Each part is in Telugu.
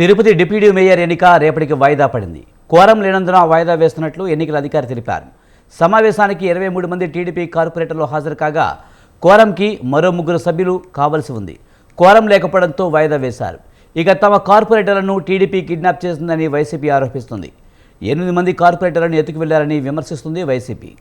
తిరుపతి డిప్యూటీ మేయర్ ఎన్నిక రేపటికి వాయిదా పడింది. కోరం లేనందున వాయిదా వేస్తున్నట్లు ఎన్నికల అధికారి తెలిపారు. సమావేశానికి ఇరవై మూడు మంది టీడీపీ కార్పొరేటర్లు హాజరు కాగా కోరంకి మరో ముగ్గురు సభ్యులు కావలసి ఉంది. కోరం లేకపోవడంతో వాయిదా వేశారు. ఇక తమ కార్పొరేటర్లను టీడీపీ కిడ్నాప్ చేసిందని వైసీపీ ఆరోపిస్తుంది. ఎనిమిది మంది కార్పొరేటర్లను ఎత్తుకు వెళ్ళారని విమర్శిస్తుంది వైసీపీ.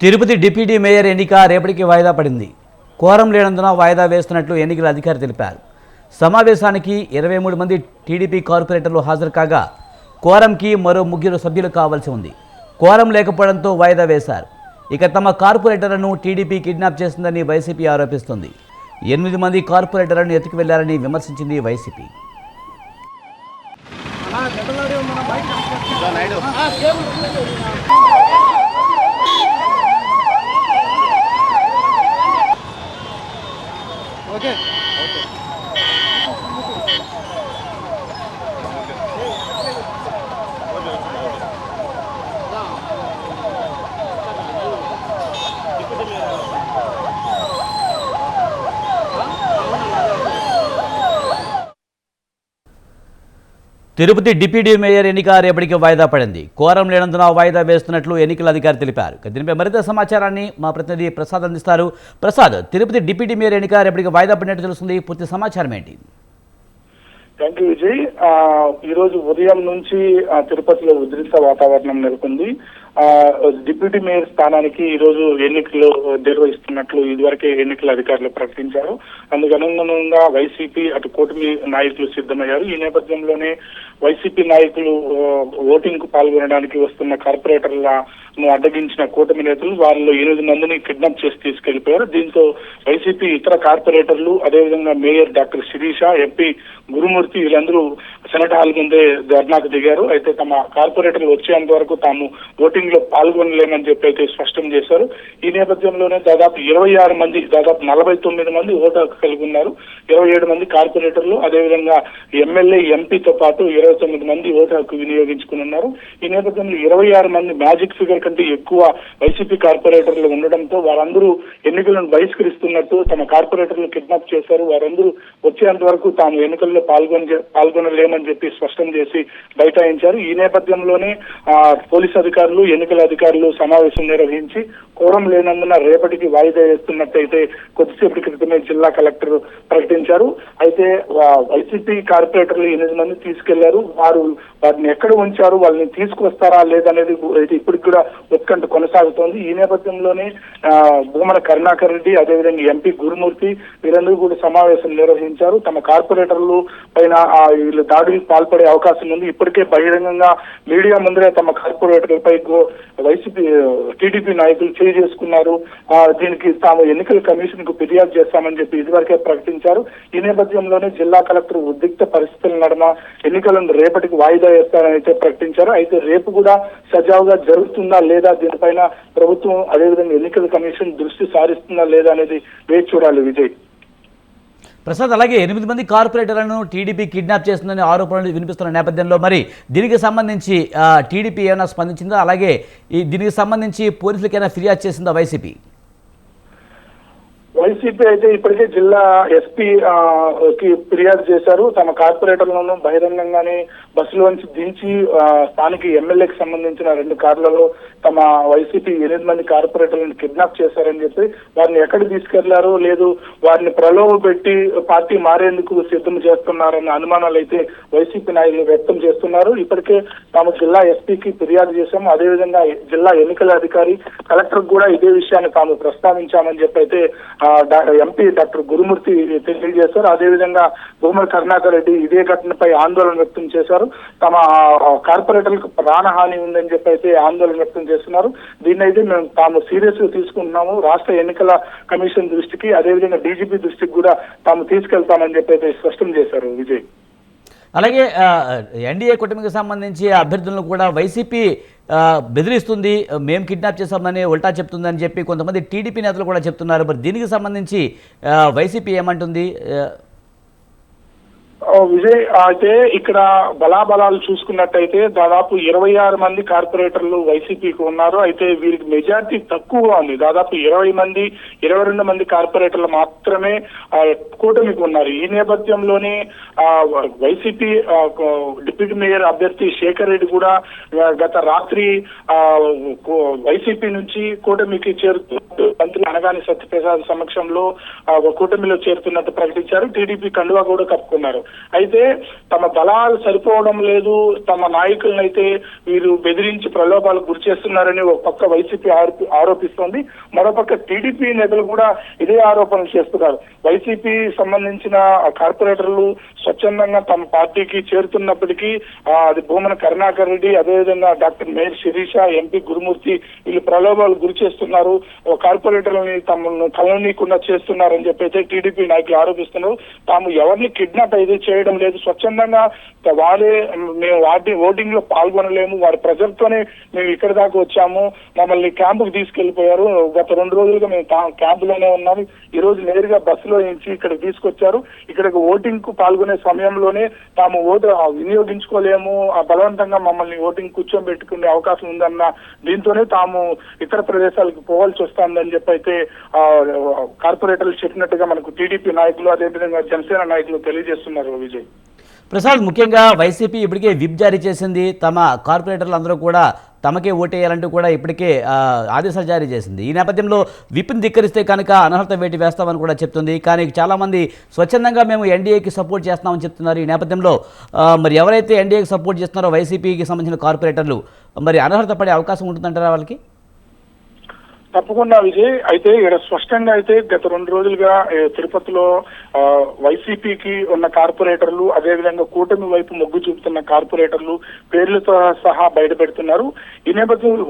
తిరుపతి డిప్యూటీ మేయర్ ఎన్నిక రేపటికి వాయిదా పడింది కోరం లేనందున వాయిదా వేస్తున్నట్లు ఎన్నికల అధికారి తెలిపారు సమావేశానికి ఇరవై మూడు మంది టీడీపీ కార్పొరేటర్లు హాజరు కాగా కోరంకి మరో ముగ్గురు సభ్యులు కావాల్సి ఉంది కోరం లేకపోవడంతో వాయిదా వేశారు ఇక తమ కార్పొరేటర్లను టీడీపీ కిడ్నాప్ చేసిందని వైసీపీ ఆరోపిస్తుంది ఎనిమిది మంది కార్పొరేటర్లను ఎత్తుకు వెళ్ళారని విమర్శించింది YCP okay Tirupati deputy mayor ఎన్నిక రేపటికి వాయిదా పడింది. కోరం లేనందున వాయిదా వేస్తున్నట్లు ఎన్నికల అధికారి తెలిపారు. దీనిపై మరింత సమాచారాన్ని మా ప్రతినిధి ప్రసాద్ అందిస్తారు. ప్రసాద్ తిరుపతి డిప్యూటీ మేయర్ ఎన్నిక రేపటికి వాయిదా పడినట్టు తెలుస్తుంది. పూర్తి సమాచారం ఏంటి? థ్యాంక్ యూ విజయ్ ఈరోజు ఉదయం నుంచి తిరుపతిలో ఉద్రిక్త వాతావరణం నెలకొంది. డిప్యూటీ మేయర్ స్థానానికి ఈ రోజు ఎన్నికలు నిర్వహిస్తున్నట్లు ఇదివరకే ఎన్నికల అధికారులు ప్రకటించారు. అందుకు అనుగుణంగా వైసీపీ అటు కూటమి నాయకులు సిద్ధమయ్యారు. ఈ నేపథ్యంలోనే వైసీపీ నాయకులు ఓటింగ్కు పాల్గొనడానికి వస్తున్న కార్పొరేటర్లను అడ్డగించిన కూటమి నేతలు వారిలో ఎనిమిది మందిని కిడ్నాప్ చేసి తీసుకెళ్ళిపోయారు. దీంతో వైసీపీ ఇతర కార్పొరేటర్లు అదేవిధంగా mayor doctor Sirisha MP Gurumurthy వీళ్ళందరూ సెనట్ హాల్ ముందే ధర్నాకు దిగారు. అయితే తమ కార్పొరేటర్లు వచ్చేంత వరకు తాము ఓటింగ్ లో పాల్గొనలేమని చెప్పి అయితే స్పష్టం చేశారు. ఈ నేపథ్యంలోనే దాదాపు ఇరవై ఆరు మంది దాదాపు నలభై తొమ్మిది మంది ఓటు హక్కు కలిగి ఉన్నారు. ఇరవై ఏడు మంది కార్పొరేటర్లు అదేవిధంగా ఎమ్మెల్యే ఎంపీతో పాటు ఇరవై తొమ్మిది మంది ఓటు హక్కు వినియోగించుకుని ఉన్నారు. ఈ నేపథ్యంలో ఇరవై ఆరు మంది మ్యాజిక్ ఫిగర్ కంటే ఎక్కువ వైసీపీ కార్పొరేటర్లు ఉండడంతో వారందరూ ఎన్నికలను బహిష్కరిస్తున్నట్టు తమ కార్పొరేటర్లు కిడ్నాప్ చేశారు. వారందరూ వచ్చేంత వరకు తాము ఎన్నికల్లో పాల్గొని పాల్గొనలేమని చెప్పి స్పష్టం చేసి బైఠాయించారు. ఈ నేపథ్యంలోనే పోలీస్ అధికారులు ఎన్నికల అధికారులు సమావేశం నిర్వహించి కోరం లేనందున రేపటికి వాయిదా వేస్తున్నట్టయితే కొద్దిసేపటి క్రితమే జిల్లా కలెక్టర్ ప్రకటించారు. అయితే వైసీపీ కార్పొరేటర్లు ఎనిమిది మంది తీసుకెళ్ళారు. వారు వారిని ఎక్కడ ఉంచారు? వాళ్ళని తీసుకొస్తారా లేదనేది అయితే ఇప్పటికి కూడా ఉత్కంఠ కొనసాగుతోంది. ఈ నేపథ్యంలోనే ఆ, భూమన కరుణాకర్ రెడ్డి అదేవిధంగా ఎంపీ గురుమూర్తి వీరందరూ కూడా సమావేశం నిర్వహించారు. తమ కార్పొరేటర్లు పైన వీళ్ళు దాడులకు పాల్పడే అవకాశం ఉంది. ఇప్పటికే బహిరంగంగా మీడియా ముందరే తమ కార్పొరేటర్లపై గో- వైసీపీ టీడీపీ నాయకులు చేయి చేసుకున్నారు దీనికి తాము ఎన్నికల కమిషన్కు ఫిర్యాదు చేస్తామని చెప్పి ఇదివరకే ప్రకటించారు. ఈ నేపథ్యంలోనే జిల్లా కలెక్టర్ ఉద్రిక్త పరిస్థితుల నడుమ ఎన్నికలను రేపటికి వాయిదా వేస్తారని అయితే ప్రకటించారు. అయితే రేపు కూడా సజావుగా జరుగుతుందా లేదా దీనిపైన ప్రభుత్వం అదేవిధంగా ఎన్నికల కమిషన్ దృష్టి సారిస్తుందా లేదా అనేది వేచి చూడాలి విజయ్. ప్రసాద్ అలాగే ఎనిమిది మంది కార్పొరేటర్లను టీడీపీ కిడ్నాప్ చేస్తుందని ఆరోపణలు వినిపిస్తున్న నేపథ్యంలో మరి దీనికి సంబంధించి టీడీపీ ఏమైనా స్పందించిందా? అలాగే ఈ దీనికి సంబంధించి పోలీసులకైనా ఫిర్యాదు చేసిందా వైసీపీ? వైసీపీ అయితే ఇప్పటికే జిల్లా ఎస్పీ కి ఫిర్యాదు చేశారు. తమ కార్పొరేటర్లను బహిరంగంగానే బస్సులోంచి దించి స్థానిక ఎమ్మెల్యేకి సంబంధించిన రెండు కార్లలో తమ వైసీపీ ఎనిమిది మంది కార్పొరేటర్లను కిడ్నాప్ చేశారని చెప్పి వారిని ఎక్కడ తీసుకెళ్ళారు లేదు వారిని ప్రలోభ పెట్టి పార్టీ మారేందుకు సిద్ధం చేస్తున్నారన్న అనుమానాలు అయితే వైసీపీ నాయకులు వ్యక్తం చేస్తున్నారు. ఇప్పటికే తాము జిల్లా ఎస్పీకి ఫిర్యాదు చేశాము. అదేవిధంగా జిల్లా ఎన్నికల అధికారి కలెక్టర్ కూడా ఇదే విషయాన్ని తాము ప్రస్తావించామని చెప్పి అయితే ఎంపీ డాక్టర్ గురుమూర్తి తెలియజేశారు. అదేవిధంగా భూమల కరుణాకర్ రెడ్డి ఇదే ఘటనపై ఆందోళన వ్యక్తం చేశారు. తమ కార్పొరేటర్లకు ప్రాణహాని ఉందని చెప్పి అయితే ఆందోళన వ్యక్తం చేస్తున్నారు. దీన్ని అయితే మేము తాము సీరియస్గా తీసుకుంటున్నాము. రాష్ట్ర ఎన్నికల కమిషన్ దృష్టికి అదేవిధంగా డీజీపీ దృష్టికి కూడా తాము తీసుకెళ్తామని చెప్పి అయితే స్పష్టం చేశారు విజయ్. అలాగే ఎన్డీఏ కూటమికి సంబంధించి అభ్యర్థులను కూడా వైసీపీ బెదిరిస్తుంది మేము కిడ్నాప్ చేస్తామని ఉల్టా చెప్తుందని చెప్పి కొంతమంది టీడీపీ నేతలు కూడా చెప్తున్నారు. మరి దీనికి సంబంధించి వైసీపీ ఏమంటుంది? విజయ్ అయితే ఇక్కడ బలాబలాలు చూసుకున్నట్టయితే దాదాపు ఇరవై ఆరు మంది కార్పొరేటర్లు వైసీపీకి ఉన్నారు. అయితే వీరికి మెజార్టీ తక్కువగా ఉంది. దాదాపు ఇరవై మంది ఇరవై రెండు మంది కార్పొరేటర్లు మాత్రమే కూటమికి ఉన్నారు. ఈ నేపథ్యంలోనే ఆ, వైసీపీ డిప్యూటీ మేయర్ అభ్యర్థి శేఖర్ రెడ్డి కూడా గత రాత్రి ఆ, కో- వైసీపీ నుంచి కూటమికి చేరుతూ మంత్రి అనగాని సత్యప్రసాద్ సమక్షంలో ఆ, కూటమిలో చేరుతున్నట్టు ప్రకటించారు. టీడీపీ కండువా కూడా కప్పుకున్నారు. అయితే తమ బలాలు సరిపోవడం లేదు తమ నాయకులను అయితే వీరు బెదిరించి ప్రలోభాలకు గురి చేస్తున్నారని ఒక పక్క వైసీపీ ఆరోపి- ఆరోపిస్తోంది. మరోపక్క టీడీపీ నేతలు కూడా ఇదే ఆరోపణలు చేస్తున్నారు. వైసీపీ సంబంధించిన కార్పొరేటర్లు స్వచ్ఛందంగా తమ పార్టీకి చేరుతున్నప్పటికీ ఆ, అది భూమన కరుణాకర్ రెడ్డి అదేవిధంగా doctor mayor Sirisha MP Gurumurthy వీళ్ళు ప్రలోభాలు గురి చేస్తున్నారు. కార్పొరేటర్లని తమను కలనీయకుండా చేస్తున్నారని చెప్పి అయితే టీడీపీ నాయకులు ఆరోపిస్తున్నారు. తాము ఎవరిని కిడ్నాప్ అయితే చేయడం లేదు. స్వచ్ఛందంగా వారే మేము వాటి ఓటింగ్లో పాల్గొనలేము. వారి ప్రజలతోనే మేము ఇక్కడ దాకా వచ్చాము. మమ్మల్ని క్యాంపుకు తీసుకెళ్ళిపోయారు గత రెండు రోజులుగా మేము తా- క్యాంపులోనే ఉన్నాము. ఈ రోజు నేరుగా బస్సులో నుంచి ఇక్కడ తీసుకొచ్చారు. ఇక్కడికి ఓటింగ్కు పాల్గొనే సమయంలోనే తాము ఓటు వినియోగించుకోలేము. ఆ బలవంతంగా మమ్మల్ని ఓటింగ్ కూర్చోబెట్టుకునే అవకాశం ఉందన్న దీంతోనే తాము ఇతర ప్రదేశాలకు పోవాల్సి వస్తుందని చెప్పి అయితే కార్పొరేటర్లు చెప్పినట్టుగా మనకు టీడీపీ నాయకులు అదేవిధంగా జనసేన నాయకులు తెలియజేస్తున్నారు. విజయ్. ప్రసాద్ ముఖ్యంగా వైసీపీ ఇప్పటికే విప్ జారీ చేసింది. తమ కార్పొరేటర్లు అందరూ కూడా తమకే ఓటేయాలంటూ కూడా ఇప్పటికే ఆదేశాలు జారీ చేసింది. ఈ నేపథ్యంలో విప్ని ధిక్కరిస్తే కనుక అనర్హత వేటి వేస్తామని కూడా చెప్తుంది. కానీ చాలామంది స్వచ్ఛందంగా మేము ఎన్డీఏకి సపోర్ట్ చేస్తామని చెప్తున్నారు. ఈ నేపథ్యంలో మరి ఎవరైతే ఎన్డీఏకి సపోర్ట్ చేస్తున్నారో వైసీపీకి సంబంధించిన కార్పొరేటర్లు మరి అనర్హత పడే అవకాశం ఉంటుందంటారా వాళ్ళకి? తప్పకుండా విజయ్. అయితే ఇక్కడ స్పష్టంగా అయితే గత రెండు రోజులుగా తిరుపతిలో వైసీపీకి ఉన్న కార్పొరేటర్లు అదేవిధంగా కూటమి వైపు మొగ్గు చూపుతున్న కార్పొరేటర్లు పేర్లతో సహా బయటపెడుతున్నారు ఈ నేపథ్యంలో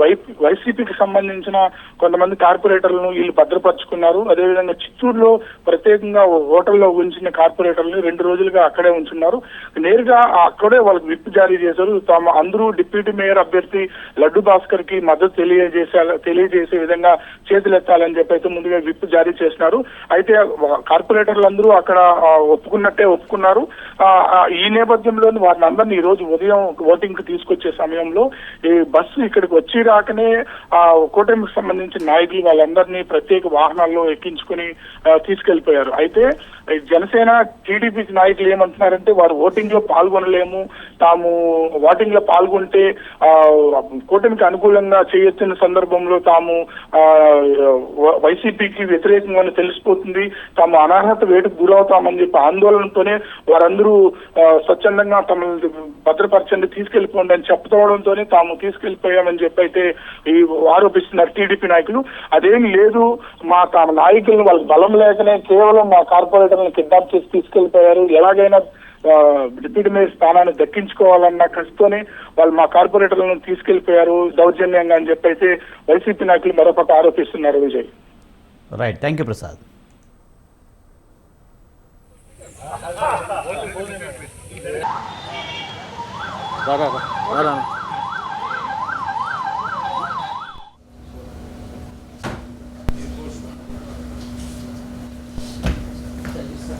వైసీపీకి సంబంధించిన కొంతమంది కార్పొరేటర్లను వీళ్ళు భద్రపరుచుకున్నారు. అదేవిధంగా చిత్తూరులో ప్రత్యేకంగా హోటల్లో ఉంచిన కార్పొరేటర్లు రెండు రోజులుగా అక్కడే ఉంచున్నారు. నేరుగా అక్కడే వాళ్ళకి విప్ జారీ చేశారు. తమ అందరూ డిప్యూటీ మేయర్ అభ్యర్థి లడ్డు భాస్కర్కి మద్దతు తెలియజేసే తెలియజేసే విధంగా చేతులెత్తాలని చెప్పి అయితే ముందుగా విప్ జారీ చేసినారు. అయితే కార్పొరేటర్లు అందరూ అక్కడ ఒప్పుకున్నట్టే ఒప్పుకున్నారు. ఈ నేపథ్యంలో వారిని అందరినీ ఈ రోజు ఉదయం ఓటింగ్కి తీసుకొచ్చే సమయంలో ఈ బస్సు ఇక్కడికి వచ్చి రాకనే ఆ కూటమికి సంబంధించిన నాయకులు వాళ్ళందరినీ ప్రత్యేక వాహనాల్లో ఎక్కించుకుని తీసుకెళ్ళిపోయారు అయితే ఈ జనసేన టీడీపీ నాయకులు ఏమంటున్నారంటే వారు ఓటింగ్లో పాల్గొనలేము. తాము ఓటింగ్లో పాల్గొంటే ఆ కూటమికి అనుకూలంగా చేయొచ్చిన సందర్భంలో తాము వైసీపీకి వ్యతిరేకంగా తెలిసిపోతుంది. తమ అనర్హత వేటుకు గురవుతామని చెప్పి ఆందోళనతోనే వారందరూ స్వచ్ఛందంగా తమను భద్రపరచండి తీసుకెళ్ళిపోండి అని చెప్పుకోవడంతోనే తాము తీసుకెళ్ళిపోయామని చెప్పి అయితే ఈ ఆరోపిస్తున్నారు టీడీపీ నాయకులు. అదేమి లేదు మా తమ నాయకులను వాళ్ళకి బలం లేకనే కేవలం మా కార్పొరేటర్లను కిడ్నాప్ చేసి తీసుకెళ్ళిపోయారు ఎలాగైనా డిప్యూటీ మేయర్ స్థానాన్ని దక్కించుకోవాలన్న కసితోనే వాళ్ళు మా కార్పొరేటర్లను తీసుకెళ్ళిపోయారు దౌర్జన్యంగా అని చెప్పి అయితే వైసీపీ నాయకులు మరోపక్క ఆరోపిస్తున్నారు Vijay. Right thank you Prasad రా. రా రా.